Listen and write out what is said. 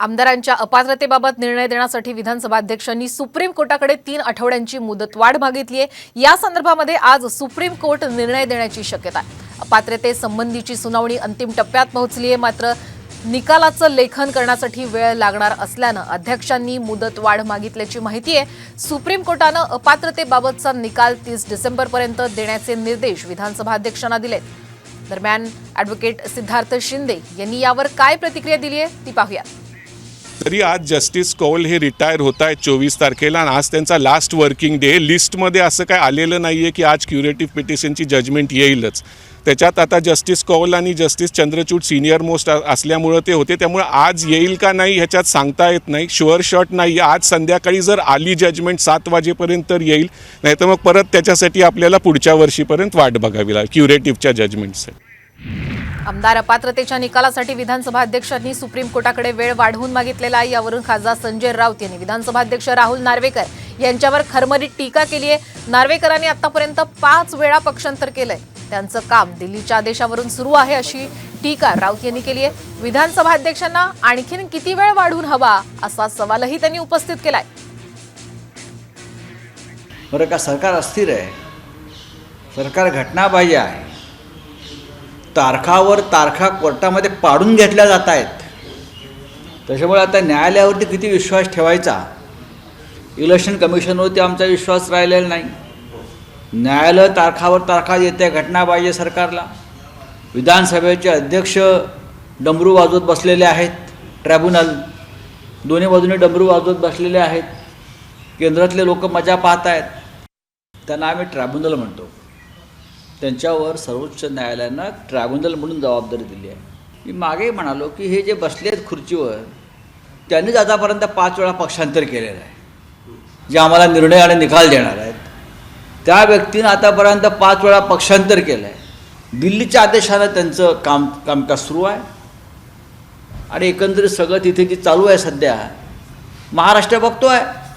आमदारांच्या अपात्रतेबाबत निर्णय देण्यासाठी विधानसभा अध्यक्षांनी सुप्रीम कोर्टाकडे तीन आठवड्यांची मुदतवाढ मागितली आहे. या संदर्भामध्ये आज सुप्रीम कोर्ट निर्णय देण्याची शक्यता आहे. अपात्रतेसंबंधीची सुनावणी अंतिम टप्प्यात पोहोचली आहे. मात्र निकालाचं लेखन करण्यासाठी वेळ लागणार असल्यानं अध्यक्षांनी मुदतवाढ मागितल्याची माहिती आहे. सुप्रीम कोर्टानं अपात्रतेबाबतचा निकाल तीस डिसेंबरपर्यंत देण्याचे निर्देश विधानसभा अध्यक्षांना दिलेत. दरम्यान ॲडव्होकेट सिद्धार्थ शिंदे यांनी यावर काय प्रतिक्रिया दिली आहे ती पाहूया तरी आज जस्टिस कौल हे रिटायर होत आहेत चोवीस तारखेला आणि आज त्यांचा लास्ट वर्किंग डे लिस्टमध्ये असं काय आलेलं नाही आहे की आज क्युरेटिव्ह पिटिशनची जजमेंट येईलच. त्याच्यात आता जस्टिस कौल आणि जस्टिस चंद्रचूड सिनियर मोस्ट असल्यामुळं ते होते. त्यामुळे आज येईल का नाही ह्याच्यात सांगता येत नाही. शुअर शॉट नाही आज संध्याकाळी जर आली जजमेंट सात वाजेपर्यंत तर येईल. नाही तर मग परत त्याच्यासाठी आपल्याला पुढच्या वर्षीपर्यंत वाट बघावी लागेल. क्युरेटिव्हच्या जजमेंटसाठी आमदार अपात्रतेच्या निकालासाठी विधानसभा अध्यक्षांनी सुप्रीम कोर्टाकडे वेळ वाढवून मागितलेला आहे. यावरून खासदार संजय राऊत यांनी. विधानसभा अध्यक्ष राहुल नार्वेकर यांच्यावर खरमरीत टीका केली आहे. नार्वेकरांनी आतापर्यंत पाच वेळा पक्षांतर केलंय. त्यांचं काम दिल्लीच्या आदेशावरून सुरू आहे अशी टीका राऊत यांनी केली आहे. विधानसभा अध्यक्षांना आणखीन किती वेळ वाढवून हवा असा सवालही त्यांनी उपस्थित केलाय. बरं का सरकार अस्थिर आहे. सरकार घटनाबाह्य आहे. तारखावर तारखा कोर्टामध्ये पाडून घेतल्या जात आहेत. त्याच्यामुळे आता न्यायालयावरती किती विश्वास ठेवायचा? इलेक्शन कमिशनवरती आमचा विश्वास राहिलेला नाही. न्यायालय तारखावर तारखा देते पाहिजे सरकारला. विधानसभेचे अध्यक्ष डमरू वाजवत बसलेले आहेत ट्रॅब्युनल दोन्ही बाजूने डमरू वाजवत बसलेले आहेत. केंद्रातले लोक मजा पाहत आहेत. त्यांना आम्ही ट्रॅब्युनल म्हणतो. त्यांच्यावर सर्वोच्च न्यायालयानं ट्रायब्युनल म्हणून जबाबदारी दिली आहे. मी मागेही म्हणालो की हे जे बसले आहेत खुर्चीवर त्यांनीच आतापर्यंत पाच वेळा पक्षांतर केलेलं आहे. जे आम्हाला निर्णय आणि निकाल देणार आहेत. त्या व्यक्तीनं आतापर्यंत पाच वेळा पक्षांतर केलं आहे दिल्लीच्या आदेशानं त्यांचं काम कामकाज सुरू आहे. आणि एकंदरीत सगळं तिथे जे चालू आहे सध्या महाराष्ट्र बघतो आहे